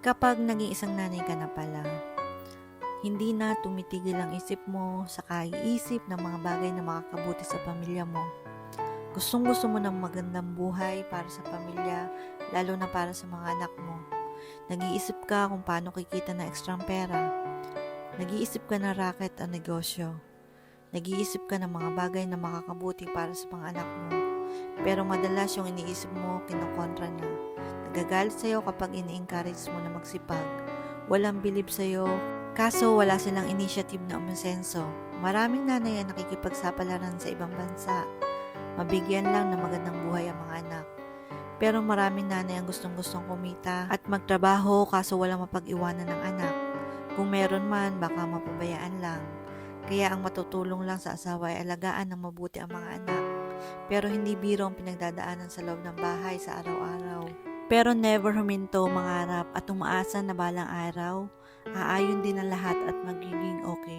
Kapag naging isang nanay ka na pala, hindi na tumitigil ang isip mo sa kaiisip ng mga bagay na makakabuti sa pamilya mo. Gustong gusto mo ng magandang buhay para sa pamilya, lalo na para sa mga anak mo. Nag-iisip ka kung paano kikita ng ekstrang pera. Nag-iisip ka ng racket o negosyo. Nag-iisip ka ng mga bagay na makakabuti para sa mga anak mo. Pero madalas yung iniisip mo, kinukontra na. Nagagalit sa'yo kapag ini-encourage mo na magsipag. Walang bilib sa'yo, kaso wala silang initiative na umasenso. Maraming nanay ang nakikipagsapalaran sa ibang bansa. Mabigyan lang ng magandang buhay ang mga anak. Pero maraming nanay ang gustong-gustong kumita at magtrabaho kaso walang mapag-iwanan ng anak. Kung meron man, baka mapabayaan lang. Kaya ang matutulong lang sa asawa ay alagaan ng mabuti ang mga anak. Pero hindi biro ang pinagdadaanan sa loob ng bahay sa araw-araw. Pero never huminto mangarap at umaasa na balang araw, aayon din ang lahat at magiging okay.